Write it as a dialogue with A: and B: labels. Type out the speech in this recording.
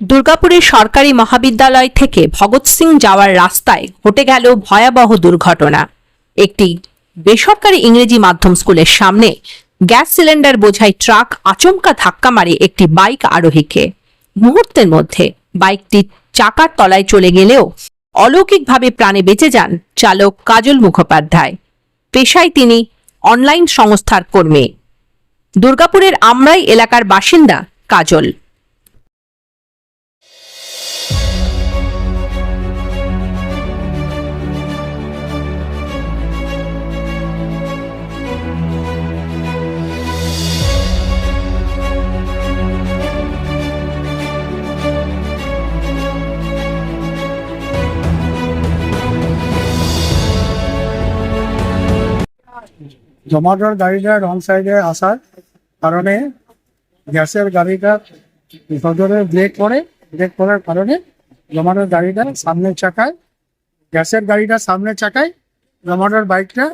A: দুর্গাপুরের সরকারি মহাবিদ্যালয় থেকে ভগৎ সিং যাওয়ার রাস্তায় ঘটে গেল ভয়াবহ দুর্ঘটনা। একটি বেসরকারি ইংরেজি মাধ্যম স্কুলের সামনে গ্যাস সিলিন্ডার বোঝাই ট্রাক আচমকা ধাক্কা মারে একটি বাইক আরোহীকে। মুহূর্তের মধ্যে বাইকটি চাকার তলায় চলে গেলেও অলৌকিকভাবে প্রাণে বেঁচে যান চালক কাজল মুখোপাধ্যায়। পেশায় তিনি অনলাইন সংস্থার কর্মী। দুর্গাপুরের আমরাই এলাকার বাসিন্দা কাজল।
B: জমাটোর গাড়িটা রং সাইডে আসার কারণে গ্যাসের গাড়িটা সজোরে ব্রেক করে ব্রেক করার কারণে জমাটোর গাড়িটা সামনের চাকায় গ্যাসের গাড়িটা সামনের চাকায় জমাটোর বাইকটা।